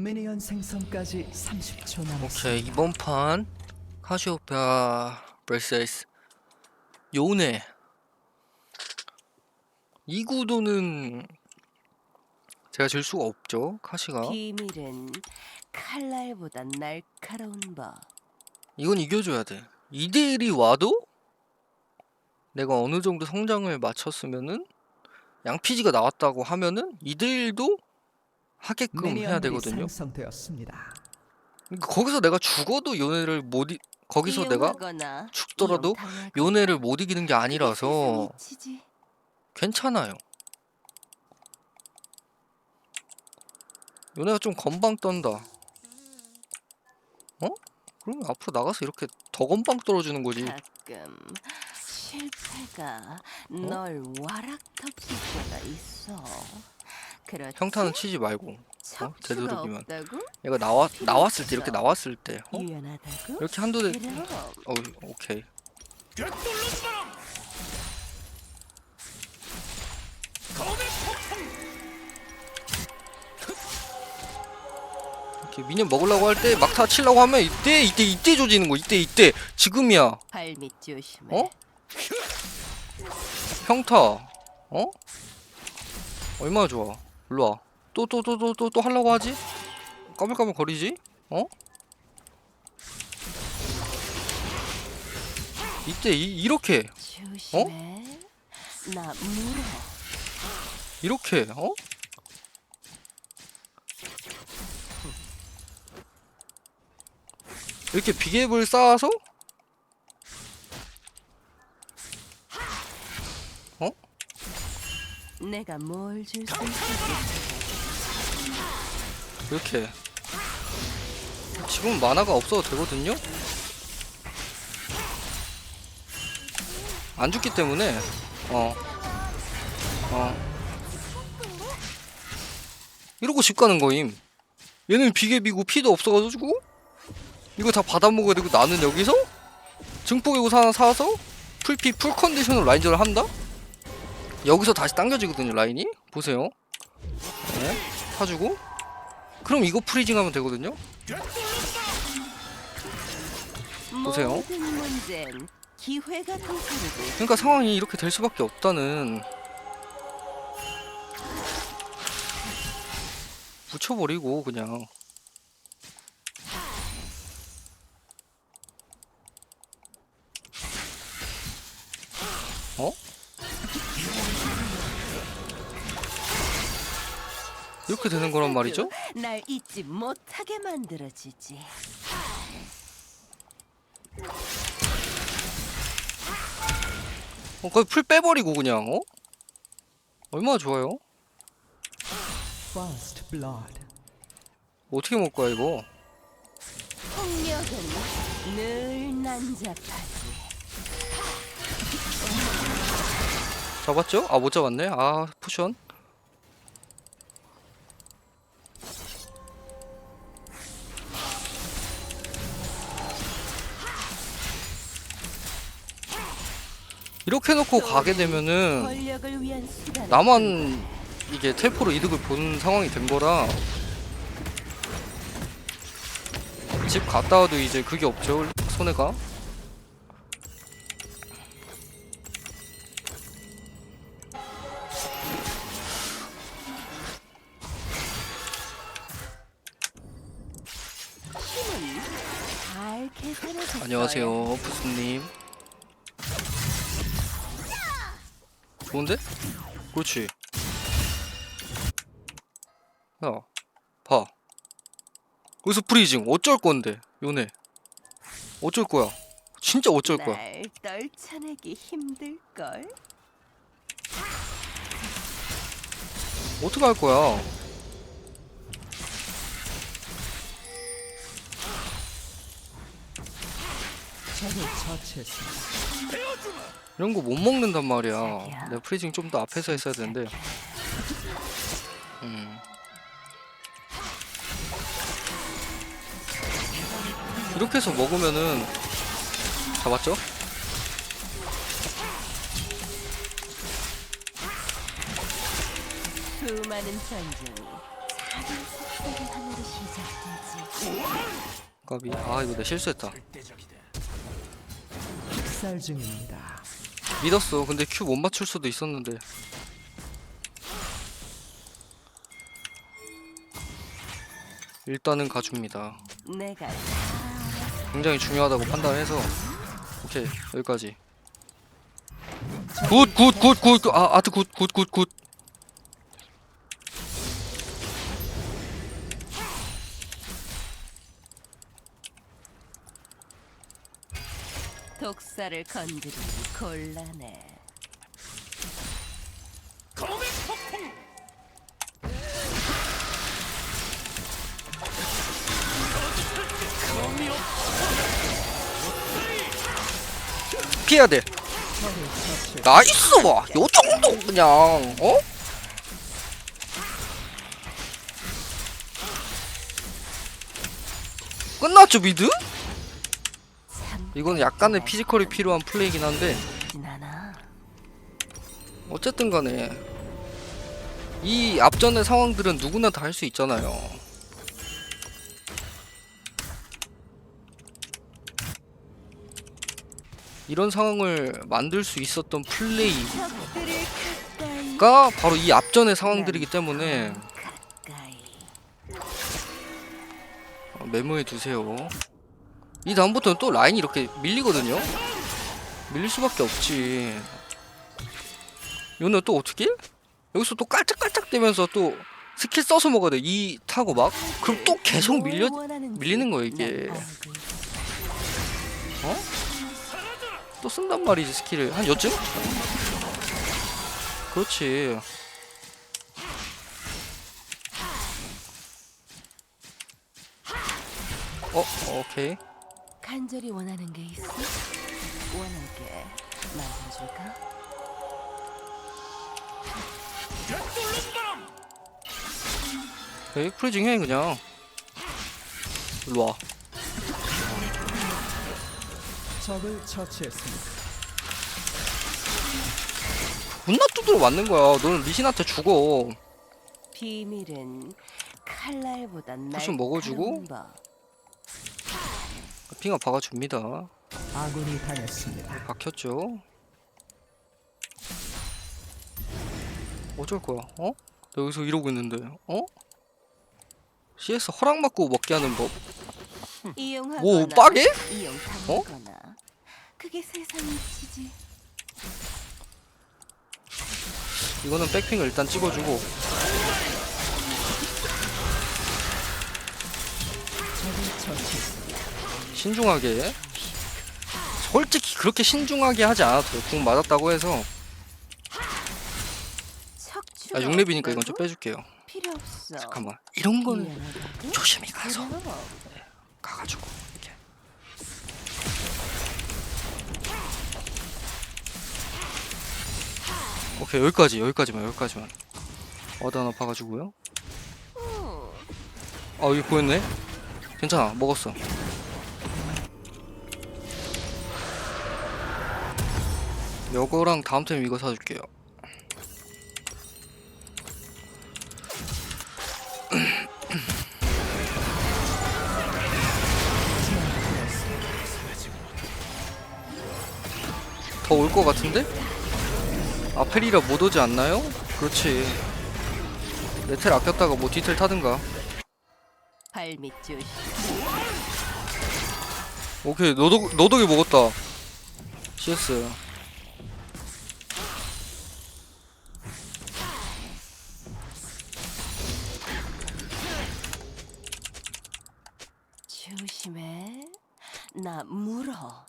미니언 생성까지 30초 남았습니다. 오케이 이번 판 카시오페아 vs 요네 이 구도는 제가 질 수가 없죠 카시가 비밀은 칼날보다 날카로운 법. 이건 이겨줘야 돼 2대1이 와도 내가 어느 정도 성장을 마쳤으면은 양피지가 나왔다고 하면은 2대1도 하게끔 해야 되거든요 생성되었습니다. 그러니까 거기서 내가 죽어도 요네를 못 이... 거기서 내가 이용하거나 죽더라도 이용당하거나 요네를 못 이기는 게 아니라서 치지. 괜찮아요. 요네가 좀 건방 떤다. 어? 그럼 앞으로 나가서 이렇게 더 건방 떨어주는 거지. 가끔 실패가 널 와락덮칠 때가 있어. 그렇지? 평타는 치지 말고 척추가 되도록이면. 없다고? 얘가 나와 나왔을 때 이렇게 나왔을 때 어? 유연하다고? 이렇게 한두 대 그럼 어 오케이 이렇게 미니언 먹으려고 할 때 막타 치려고 하면 이때 이때 이때 조지는 거 이때 이때 지금이야 발밑 조심해. 어? 평타 어? 얼마나 좋아 일로와 또 또 또 또 또 또 하려고 하지? 까불까불 거리지? 어? 이때 이, 이렇게 물어. 이렇게 어? 이렇게 비계를 쌓아서 내가 뭘 줄 수 이렇게 지금 만화가 없어도 되거든요? 안 죽기 때문에 어 어. 이러고 집 가는 거임 얘는 비계비고 피도 없어가지고 이거 다 받아먹어야 되고 나는 여기서 증폭이고 하나 사서 풀피 풀컨디션으로 라인전을 한다? 여기서 다시 당겨지거든요 라인이 보세요 네, 사주고 그럼 이거 프리징 하면 되거든요? 보세요. 그러니까 상황이 이렇게 될 수밖에 없다는 붙여버리고 그냥 어? 이렇게 되는 거란 말이죠? 날 잊지 못하게 만들어주지. 어, 거의 풀 빼버리고 그냥 어? 얼마나 좋아요? First blood. 어떻게 먹을 거야 이거? 폭력은 늘 난잡하지. 잡았죠? 아 못 잡았네. 아 포션. 이렇게 놓고 가게 되면은. 나만 이게 텔포로 이득을 보는 상황이 된 거라 집 갔다 와도 이제 그게 없죠 손해가? 안녕하세요 부스님 좋은데? 그렇지 야 봐. 여기서 프리징 어쩔 건데 요네 어쩔 거야 진짜 어쩔 거야 날 떨쳐내기 힘들 걸. 어떻게 할 거야 이런 거 못 먹는단 말이야. 내 프리징 좀 더 앞에서 했어야 되는데. 음. 이렇게 해서 먹으면은 잡았죠? 수많은 전쟁이. 까비. 아 이거 내가 실수했다 학살 중입니다. 믿었어. 근데 큐 못 맞출 수도 있었는데. 일단은 가줍니다. 내가 굉장히 중요하다고 판단해서. 오케이 여기까지. 굿 굿 굿 굿 아 아트 굿 굿 굿 굿 독사를 건드리기 곤란해. 피해야 돼 나이스 와 요 정도 그냥 어? 끝났죠 미드? 참 이거는 약간의 피지컬이 필요한 플레이긴 한데. 어쨌든 간에 이 앞전의 상황들은 누구나 다 할 수 있잖아요. 이런 상황을 만들 수 있었던 플레이가. 바로 이 앞전의 상황들이기 때문에. 어, 메모해 두세요. 이 다음부터는 또 라인이 이렇게 밀리거든요. 밀릴 수밖에 없지. 이거는 또 어떻게? 여기서 또 깔짝깔짝 대면서 또 스킬 써서 먹어야 돼. 이 타고 막. 그럼 또 계속 밀려 밀리는 거야, 이게. 있어. 또 쓴단 말이지 스킬을 한 요쯤? 그렇지. 어, 오케이. 간절히 원하는 게 있어? 원하게 만들어줄까? 오케이, 프리징 해 그냥. 일로 와. 적을 처치했습니다. 존나 두드려 맞는 거야. 너는 리신한테 죽어. 비밀은 칼날보단 포션 먹어주고. 날카로운 법. 핑아 박아줍니다. 아군이 당했습니다. 박혔죠. 어쩔 거야? 어? 나 여기서 이러고 있는데, 어? CS 허락 받고 먹게 하는 법. 이용하거나 뭐 빠게? 이용당하거나 그게 세상 이치지 이거는 백핑을 일단 찍어주고 적을 처치했습니다. 신중하게. 솔직히 그렇게 신중하게 하지 않아도 돼요. 궁 맞았다고 해서. 아 6렙이니까 이건 좀 빼줄게요. 필요 없어 잠깐만. 이런 미안하다고? 조심히 가서 그럼. 가가지고 이렇게. 오케이 여기까지 여기까지만 여기까지만. 봐가지고요. 음, 아 여기 보였네. 괜찮아 먹었어. 요거랑 다음 템 이거 사줄게요. 더 올 것 같은데? 아펠이라 못 오지 않나요? 그렇지. 레텔 아꼈다가 뭐 뒤텔 타든가. 발밑 오케이 너도 너덕이 먹었다. CS. 나 물어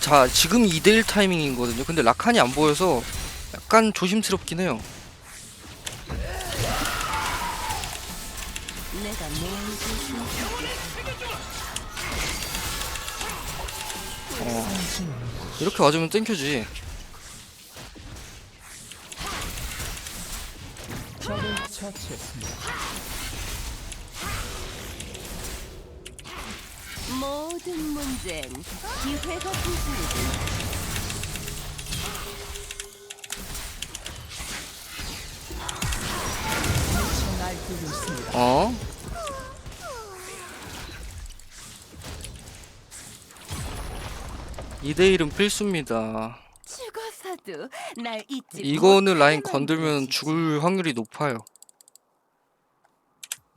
자 지금 2대1 타이밍이거든요. 근데 라칸이 안 보여서 약간 조심스럽긴 해요. 내가 조심해 이렇게 와주면 땡큐지. 처치했습니다. 모든 문제는 기회가 부수니다 어? 이대일은 필수입니다. 죽어서도 날 잊지 이거는 라인 건들면 죽을 확률이 높아요.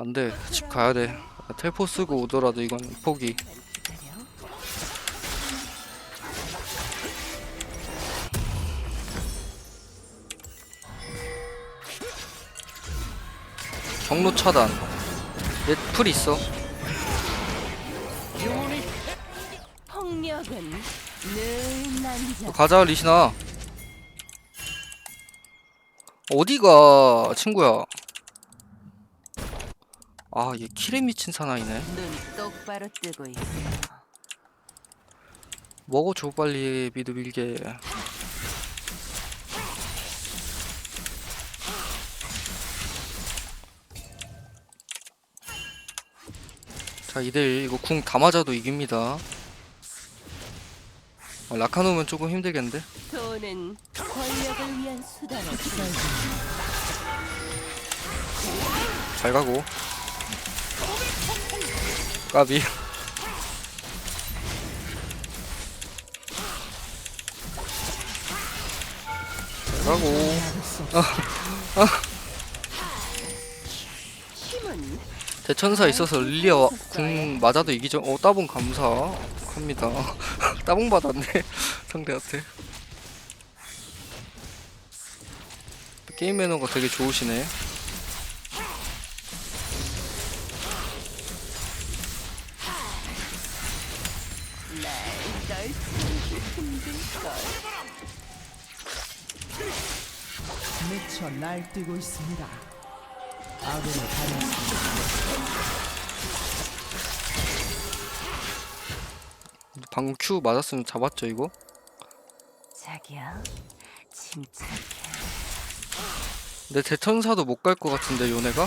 안 돼. 집 가야 돼. 텔포 쓰고 오더라도 이건 포기. 경로 차단. 넷풀 있어. 가자 리시나. 어디가 친구야? 아, 얘 킬에 미친 사나이네. 눈 똑바로 뜨고 있어 먹어줘 빨리 미드 밀게. 자, 이들 이거 궁 다 맞아도 이깁니다. 어, 라카노면 조금 힘들겠는데? 돈은 권력을 위한 수단을 잘 가고. 까비. 잘 가고. 힘은 대천사 있어서 릴리아 와- 궁 맞아도 이기죠. 어 따봉 감사합니다. 따봉 받았네 상대한테. 게임 매너가 되게 좋으시네. 미쳐 날뛰고 있습니다. 아군이 당했습니다. 방금 Q 맞았으면 잡았죠 이거? 자기야 침착해 근데 대천사도 못 갈 것 같은데 요네가?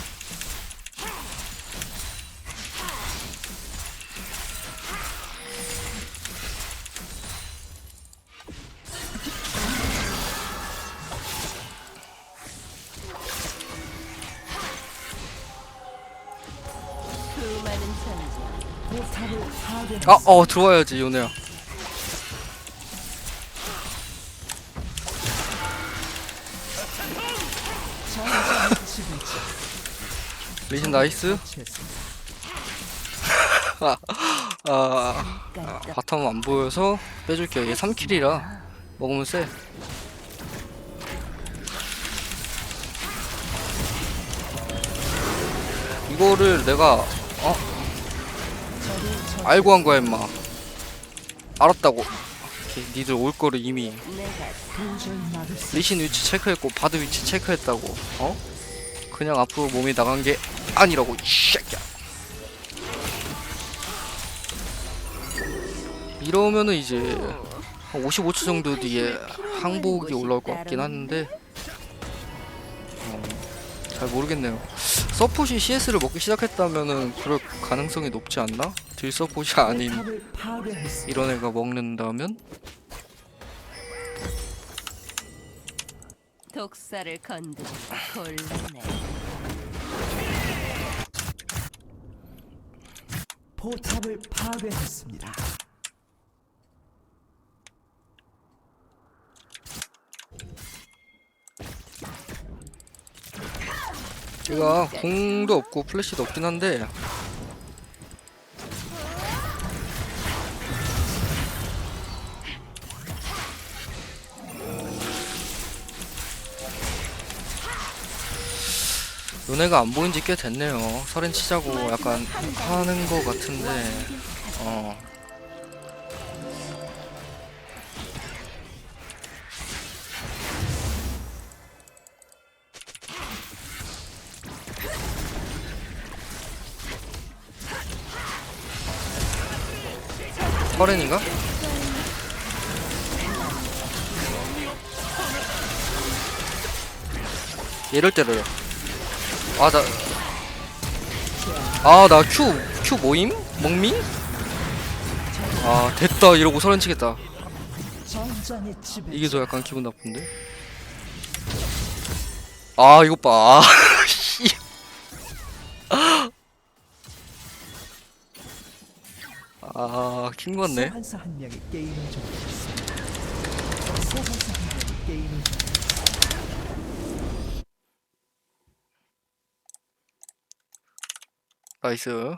아, 어 들어와야지 요네야. 리신 나이스. 아, 아 깜짝 바텀 안 보여서 빼줄게요. 얘 3킬이라 먹으면 세. 이거를 내가 어 알고 한 거야 임마. 알았다고. 오케이, 니들 올 거를 이미 리신 위치 체크했고 바드 위치 체크했다고. 어? 그냥 앞으로 몸이 나간 게 아니라고. 이 새끼야. 이러면은 이제 한 55초 정도 뒤에 항복이 올라올 것 같긴 한데 어, 잘 모르겠네요. 서폿이 CS를 먹기 시작했다면은 그럴 가능성이 높지 않나? 딜 서폿이 아닌. 이런 애가 먹는다면? 독사를 건드려 곤란해 포탑을 파괴했습니다. 제가 공도 없고 플래시도 없긴 한데 눈에가 안 보인 지 꽤 됐네요. 설엔 치자고 약간 하는 거 같은데 어 설엔인가? 얘를 때려요. 아나 아 나 큐 큐 모임? 먹미? 아 됐다 이러고 서른치겠다 이게 더 약간 기분 나쁜데? 아 이거 봐 아, 아킹 같네. 한 명이 게임을 좀 했어. 한 명이 게임을 좀 했어. 나이스